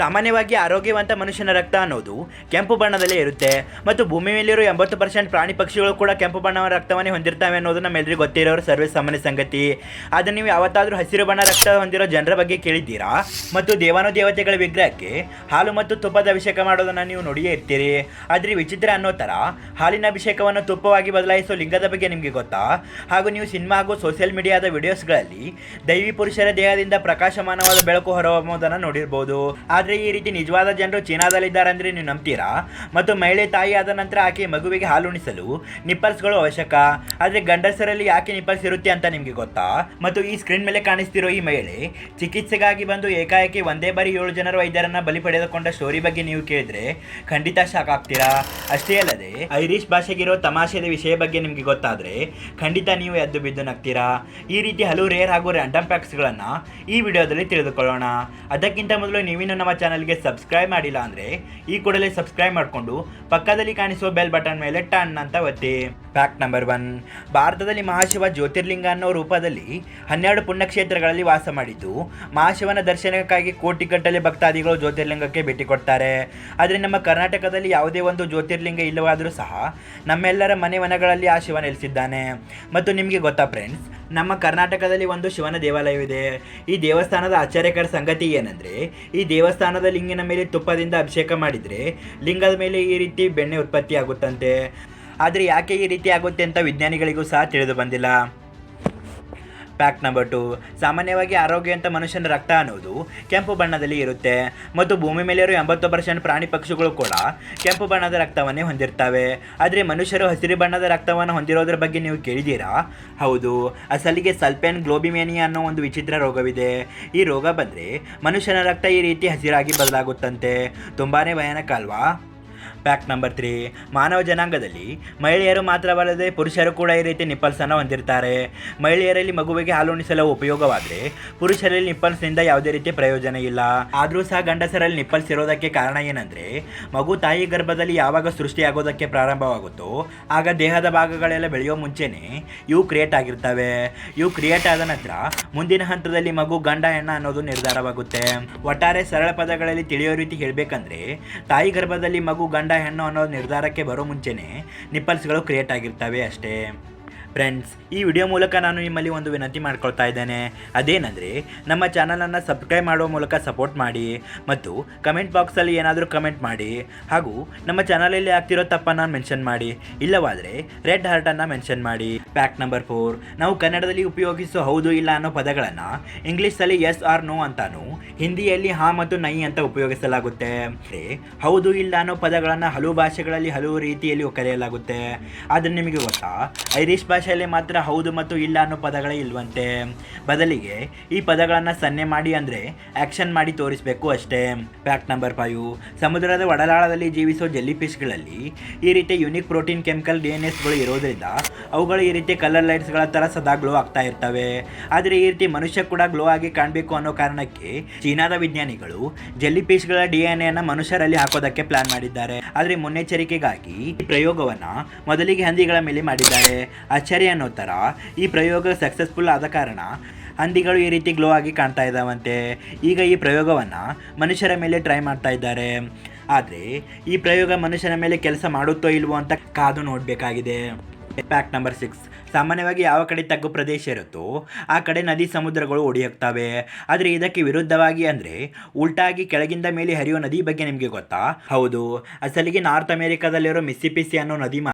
ಸಾಮಾನ್ಯವಾಗಿ ಆರೋಗ್ಯವಂತ ಮನುಷ್ಯನ ರಕ್ತ ಅನ್ನೋದು ಕೆಂಪು ಬಣ್ಣದಲ್ಲೇ ಇರುತ್ತೆ. ಮತ್ತು ಭೂಮಿ ಮೇಲಿರೋ ಎಂಬತ್ತು ಪರ್ಸೆಂಟ್ ಪ್ರಾಣಿ ಪಕ್ಷಿಗಳು ಕೂಡ ಕೆಂಪು ಬಣ್ಣ ರಕ್ತವನ್ನೇ ಹೊಂದಿರ್ತವೆ ಅನ್ನೋದು ನಮ್ಮೆಲ್ಲರಿಗೂ ಗೊತ್ತಿರೋರು ಸರ್ವೇ ಸಾಮಾನ್ಯ ಸಂಗತಿ. ಆದರೆ ನೀವು ಯಾವತ್ತಾದರೂ ಹಸಿರು ಬಣ್ಣ ರಕ್ತ ಹೊಂದಿರೋ ಜನರ ಬಗ್ಗೆ ಕೇಳಿದ್ದೀರಾ? ಮತ್ತು ದೇವಾನು ದೇವತೆಗಳ ವಿಗ್ರಹಕ್ಕೆ ಹಾಲು ಮತ್ತು ತುಪ್ಪದ ಅಭಿಷೇಕ ಮಾಡೋದನ್ನು ನೀವು ನೋಡಿಯೇ ಇರ್ತೀರಿ. ಆದರೆ ವಿಚಿತ್ರ ಅನ್ನೋ ಥರ ಹಾಲಿನ ಅಭಿಷೇಕವನ್ನು ತುಪ್ಪವಾಗಿ ಬದಲಾಯಿಸೋ ಲಿಂಗದ ಬಗ್ಗೆ ನಿಮಗೆ ಗೊತ್ತಾ? ಹಾಗೂ ನೀವು ಸಿನಿಮಾ ಹಾಗೂ ಸೋಷಿಯಲ್ ಮೀಡಿಯಾದ ವಿಡಿಯೋಸ್ಗಳಲ್ಲಿ ದೈವಿ ಪುರುಷರ ದೇಹದಿಂದ ಪ್ರಕಾಶಮಾನವಾದ ಬೆಳಕು ಹೊರಹೊಮ್ಮೋದನ್ನು ನೋಡಿರ್ಬೋದು. ಆದರೆ ಈ ರೀತಿ ನಿಜವಾದ ಜನರು ಚೀನಾದಲ್ಲಿದ್ದಾರೆ ಅಂದರೆ ನೀವು ನಂಬ್ತೀರಾ? ಮತ್ತು ಮಹಿಳೆ ತಾಯಿ ಆದ ನಂತರ ಆಕೆ ಮಗುವಿಗೆ ಹಾಲುಣಿಸಲು ನಿಪ್ಪಲ್ಸ್ಗಳು ಅವಶ್ಯಕ? ಆದರೆ ಗಂಡಸರಲ್ಲಿ ಯಾಕೆ ನಿಪ್ಪಲ್ಸ್ ಇರುತ್ತೆ ಅಂತ ನಿಮಗೆ ಗೊತ್ತಾ? ಮತ್ತು ಈ ಸ್ಕ್ರೀನ್ ಮೇಲೆ ಕಾಣಿಸ್ತಿರೋ ಈ ಮಹಿಳೆ ಚಿಕಿತ್ಸೆಗಾಗಿ ಬಂದು ಏಕಾಏಕಿ ಒಂದೇ ಬಾರಿ ಏಳು ಜನರ ವೈದ್ಯರನ್ನ ಬಲಿ ಪಡೆದುಕೊಂಡ ಸ್ಟೋರಿ ಬಗ್ಗೆ ನೀವು ಕೇಳಿದ್ರೆ ಖಂಡಿತ ಶಾಕ್ ಆಗ್ತೀರಾ? ಅಷ್ಟೇ ಅಲ್ಲದೆ ಐರಿಷ್ ಭಾಷೆಗಿರೋ ತಮಾಷೆದ ವಿಷಯ ಬಗ್ಗೆ ನಿಮಗೆ ಗೊತ್ತಾದ್ರೆ ಖಂಡಿತ ನೀವು ಎದ್ದು ಬಿದ್ದು ನಗ್ತೀರಾ? ಈ ರೀತಿ ಹಲವು ರೇರ್ ಹಾಗೂ ರ್ಯಾಂಡಮ್ ಫ್ಯಾಕ್ಟ್ಸ್ಗಳನ್ನು ಈ ವಿಡಿಯೋದಲ್ಲಿ ತಿಳಿದುಕೊಳ್ಳೋಣ. ಅದಕ್ಕಿಂತ ಮೊದಲು ನೀವಿನ್ನು ನಮ್ಮ ಚಾನಲ್ಗೆ ಸಬ್ಸ್ಕ್ರೈಬ್ ಮಾಡಿಲ್ಲ ಅಂದರೆ ಈ ಕೂಡಲೇ ಸಬ್ಸ್ಕ್ರೈಬ್ ಮಾಡಿಕೊಂಡು ಪಕ್ಕದಲ್ಲಿ ಕಾಣಿಸುವ ಬೆಲ್ ಬಟನ್ ಮೇಲೆ ಟನ್ ಅಂತ ಒತ್ತಿ. ಫ್ಯಾಕ್ಟ್ ನಂಬರ್ ಒನ್ ಭಾರತದಲ್ಲಿ ಮಹಾಶಿವ ಜ್ಯೋತಿರ್ಲಿಂಗ ಅನ್ನೋ ರೂಪದಲ್ಲಿ ಹನ್ನೆರಡು ಪುಣ್ಯಕ್ಷೇತ್ರಗಳಲ್ಲಿ ವಾಸ ಮಾಡಿದ್ದು, ಮಹಾಶಿವನ ದರ್ಶನಕ್ಕಾಗಿ ಕೋಟಿಗಟ್ಟಲೆ ಭಕ್ತಾದಿಗಳು ಜ್ಯೋತಿರ್ಲಿಂಗಕ್ಕೆ ಭೇಟಿ ಕೊಡ್ತಾರೆ. ಆದರೆ ನಮ್ಮ ಕರ್ನಾಟಕದಲ್ಲಿ ಯಾವುದೇ ಒಂದು ಜ್ಯೋತಿರ್ಲಿಂಗ ಇಲ್ಲವಾದರೂ ಸಹ ನಮ್ಮೆಲ್ಲರ ಮನೆ ಮನಗಳಲ್ಲಿ ಆ ಶಿವ ನೆಲೆಸಿದ್ದಾನೆ. ಮತ್ತು ನಿಮಗೆ ಗೊತ್ತಾ ಫ್ರೆಂಡ್ಸ್ ನಮ್ಮ ಕರ್ನಾಟಕದಲ್ಲಿ ಒಂದು ಶಿವನ ದೇವಾಲಯವಿದೆ. ಈ ದೇವಸ್ಥಾನದ ಆಶ್ಚರ್ಯಕರ ಸಂಗತಿ ಏನಂದರೆ, ಈ ದೇವಸ್ಥಾನದ ಲಿಂಗಿನ ಮೇಲೆ ತುಪ್ಪದಿಂದ ಅಭಿಷೇಕ ಮಾಡಿದರೆ ಲಿಂಗದ ಮೇಲೆ ಈ ರೀತಿ ಬೆಣ್ಣೆ ಉತ್ಪತ್ತಿ ಆಗುತ್ತಂತೆ. ಆದರೆ ಯಾಕೆ ಈ ರೀತಿ ಆಗುತ್ತೆ ಅಂತ ವಿಜ್ಞಾನಿಗಳಿಗೂ ಸಹ ತಿಳಿದು ಬಂದಿಲ್ಲ. ಫ್ಯಾಕ್ಟ್ ನಂಬರ್ ಟು ಸಾಮಾನ್ಯವಾಗಿ ಆರೋಗ್ಯವಂತ ಮನುಷ್ಯನ ರಕ್ತ ಅನ್ನೋದು ಕೆಂಪು ಬಣ್ಣದಲ್ಲಿ ಇರುತ್ತೆ. ಮತ್ತು ಭೂಮಿ ಮೇಲಿರೋ ಎಂಬತ್ತು ಪರ್ಸೆಂಟ್ ಪ್ರಾಣಿ ಪಕ್ಷಿಗಳು ಕೂಡ ಕೆಂಪು ಬಣ್ಣದ ರಕ್ತವನ್ನೇ ಹೊಂದಿರ್ತವೆ. ಆದರೆ ಮನುಷ್ಯರು ಹಸಿರು ಬಣ್ಣದ ರಕ್ತವನ್ನು ಹೊಂದಿರೋದ್ರ ಬಗ್ಗೆ ನೀವು ಕೇಳಿದ್ದೀರಾ? ಹೌದು, ಅಸಲಿಗೆ ಸಲ್ಪೆನ್ ಗ್ಲೋಬಿಮೇನಿಯಾ ಅನ್ನೋ ಒಂದು ವಿಚಿತ್ರ ರೋಗವಿದೆ. ಈ ರೋಗ ಬಂದರೆ ಮನುಷ್ಯನ ರಕ್ತ ಈ ರೀತಿ ಹಸಿರಾಗಿ ಬದಲಾಗುತ್ತಂತೆ. ತುಂಬಾ ಭಯಾನಕ ಅಲ್ವಾ? ಫ್ಯಾಕ್ಟ್ ನಂಬರ್ ತ್ರೀ, ಮಾನವ ಜನಾಂಗದಲ್ಲಿ ಮಹಿಳೆಯರು ಮಾತ್ರವಲ್ಲದೆ ಪುರುಷರು ಕೂಡ ಈ ರೀತಿ ನಿಪ್ಪಲ್ಸನ್ನು ಹೊಂದಿರ್ತಾರೆ. ಮಹಿಳೆಯರಲ್ಲಿ ಮಗುವಿಗೆ ಹಾಲುಣಿಸಲು ಉಪಯೋಗವಾದರೆ ಪುರುಷರಲ್ಲಿ ನಿಪ್ಪಲ್ಸ್ನಿಂದ ಯಾವುದೇ ರೀತಿ ಪ್ರಯೋಜನ ಇಲ್ಲ. ಆದರೂ ಸಹ ಗಂಡಸರಲ್ಲಿ ನಿಪ್ಪಲ್ಸ್ ಇರೋದಕ್ಕೆ ಕಾರಣ ಏನಂದರೆ ಮಗು ತಾಯಿ ಗರ್ಭದಲ್ಲಿ ಯಾವಾಗ ಸೃಷ್ಟಿಯಾಗೋದಕ್ಕೆ ಪ್ರಾರಂಭವಾಗುತ್ತೋ ಆಗ ದೇಹದ ಭಾಗಗಳೆಲ್ಲ ಬೆಳೆಯೋ ಮುಂಚೆನೇ ಇವು ಕ್ರಿಯೇಟ್ ಆಗಿರ್ತವೆ. ಇವು ಕ್ರಿಯೇಟ್ ಆದ ನಂತರ ಮುಂದಿನ ಹಂತದಲ್ಲಿ ಮಗು ಗಂಡ ಹೆಣ್ಣ ಅನ್ನೋದು ನಿರ್ಧಾರವಾಗುತ್ತೆ. ಒಟ್ಟಾರೆ ಸರಳ ಪದಗಳಲ್ಲಿ ತಿಳಿಯೋ ರೀತಿ ಹೇಳಬೇಕಂದ್ರೆ ತಾಯಿ ಗರ್ಭದಲ್ಲಿ ಮಗು ಗಂಡ ಹೆಣ್ಣು ಅನ್ನೋ ನಿರ್ಧಾರಕ್ಕೆ ಬರೋ ಮುಂಚೆನೇ ನಿಪ್ಪಲ್ಸ್ಗಳು ಕ್ರಿಯೇಟ್ ಆಗಿರ್ತವೆ ಅಷ್ಟೇ. ಫ್ರೆಂಡ್ಸ್ ಈ ವಿಡಿಯೋ ಮೂಲಕ ನಾನು ನಿಮ್ಮಲ್ಲಿ ಒಂದು ವಿನಂತಿ ಮಾಡ್ಕೊಳ್ತಾ ಇದ್ದೇನೆ. ಅದೇನೆಂದರೆ, ನಮ್ಮ ಚಾನಲನ್ನು ಸಬ್ಸ್ಕ್ರೈಬ್ ಮಾಡುವ ಮೂಲಕ ಸಪೋರ್ಟ್ ಮಾಡಿ ಮತ್ತು ಕಮೆಂಟ್ ಬಾಕ್ಸಲ್ಲಿ ಏನಾದರೂ ಕಮೆಂಟ್ ಮಾಡಿ ಹಾಗೂ ನಮ್ಮ ಚಾನಲಲ್ಲಿ ಆಗ್ತಿರೋ ತಪ್ಪನ್ನು ಮೆನ್ಷನ್ ಮಾಡಿ. ಇಲ್ಲವಾದರೆ ರೆಡ್ ಹಾರ್ಟನ್ನು ಮೆನ್ಷನ್ ಮಾಡಿ. ಫ್ಯಾಕ್ಟ್ ನಂಬರ್ ಫೋರ್ ನಾವು ಕನ್ನಡದಲ್ಲಿ ಉಪಯೋಗಿಸೋ ಹೌದು ಇಲ್ಲ ಅನ್ನೋ ಪದಗಳನ್ನು ಇಂಗ್ಲೀಷಲ್ಲಿ ಎಸ್ ಆರ್ ನೋ ಅಂತಾನು ಹಿಂದಿಯಲ್ಲಿ ಹಾ ಮತ್ತು ನೈ ಅಂತ ಉಪಯೋಗಿಸಲಾಗುತ್ತೆ. ಹೌದು ಇಲ್ಲ ಅನ್ನೋ ಪದಗಳನ್ನು ಹಲವು ಭಾಷೆಗಳಲ್ಲಿ ಹಲವು ರೀತಿಯಲ್ಲಿ ಕರೆಯಲಾಗುತ್ತೆ. ಆದರೆ ನಿಮಗೆ ಗೊತ್ತಾ? ಐರಿಷ್ ಭಾಷೆಯಲ್ಲಿ ಮಾತ್ರ ಹೌದು ಮತ್ತು ಇಲ್ಲ ಅನ್ನೋ ಪದಗಳೇ ಇಲ್ವಂತೆ. ಬದಲಿಗೆ ಈ ಪದಗಳನ್ನು ಸನ್ನೆ ಮಾಡಿ ಅಂದರೆ ಆ್ಯಕ್ಷನ್ ಮಾಡಿ ತೋರಿಸಬೇಕು ಅಷ್ಟೇ. ಫ್ಯಾಕ್ಟ್ ನಂಬರ್ ಫೈವ್ ಸಮುದ್ರದ ಒಡಲಾಳದಲ್ಲಿ ಜೀವಿಸೋ ಜೆಲ್ಲಿ ಫಿಶ್ಗಳಲ್ಲಿ ಈ ರೀತಿ unique protein chemical D N ಎಸ್ಗಳು ಇರೋದ್ರಿಂದ ಅವುಗಳು ಈ ರೀತಿ ಕಲರ್ ಲೈಟ್ಸ್ಗಳ ಥರ ಸದಾ ಗ್ಲೋ ಆಗ್ತಾ ಇರ್ತವೆ. ಆದರೆ ಈ ರೀತಿ ಮನುಷ್ಯ ಕೂಡ ಗ್ಲೋ ಆಗಿ ಕಾಣಬೇಕು ಅನ್ನೋ ಕಾರಣಕ್ಕೆ ಚೀನಾದ ವಿಜ್ಞಾನಿಗಳು ಜೆಲ್ಲಿ ಫಿಶ್ಗಳ ಡಿ ಎನ್ ಮನುಷ್ಯರಲ್ಲಿ ಹಾಕೋದಕ್ಕೆ ಪ್ಲಾನ್ ಮಾಡಿದ್ದಾರೆ. ಆದರೆ ಮುನ್ನೆಚ್ಚರಿಕೆಗಾಗಿ ಈ ಪ್ರಯೋಗವನ್ನ ಮೊದಲಿಗೆ ಹಂದಿಗಳ ಮೇಲೆ ಮಾಡಿದ್ದಾರೆ. ಆಶ್ಚರ್ಯ ಅನ್ನೋ ಥರ ಈ ಪ್ರಯೋಗ ಸಕ್ಸಸ್ಫುಲ್ ಆದ ಕಾರಣ ಹಂದಿಗಳು ಈ ರೀತಿ ಗ್ಲೋ ಆಗಿ ಕಾಣ್ತಾ ಇದ್ದಾವಂತೆ. ಈಗ ಈ ಪ್ರಯೋಗವನ್ನು ಮನುಷ್ಯರ ಮೇಲೆ ಟ್ರೈ ಮಾಡ್ತಾ ಇದ್ದಾರೆ. ಆದರೆ ಈ ಪ್ರಯೋಗ ಮನುಷ್ಯನ ಮೇಲೆ ಕೆಲಸ ಮಾಡುತ್ತೋ ಇಲ್ವೋ ಅಂತ ಕಾದು ನೋಡಬೇಕಾಗಿದೆ. ಫ್ಯಾಕ್ಟ್ ನಂಬರ್ ಸಿಕ್ಸ್ ಸಾಮಾನ್ಯವಾಗಿ ಯಾವ ಕಡೆ ತಗ್ಗು ಪ್ರದೇಶ ಇರುತ್ತೋ ಆ ಕಡೆ ನದಿ ಸಮುದ್ರಗಳು ಹೋಗ್ತವೆ ಆದರೆ ಇದಕ್ಕೆ ವಿರುದ್ಧವಾಗಿ ಅಂದರೆ ಉಲ್ಟಾಗಿ ಕೆಳಗಿಂದ ಮೇಲೆ ಹರಿಯೋ ನದಿ ಬಗ್ಗೆ ನಿಮಗೆ ಗೊತ್ತಾ? ಹೌದು. ಅಸಲಿಗೆ ನಾರ್ತ್ ಅಮೆರಿಕಾದಲ್ಲಿರೋ ಮಿಸ್ಸಿಪಿಸಿ ಅನ್ನೋ ನದಿ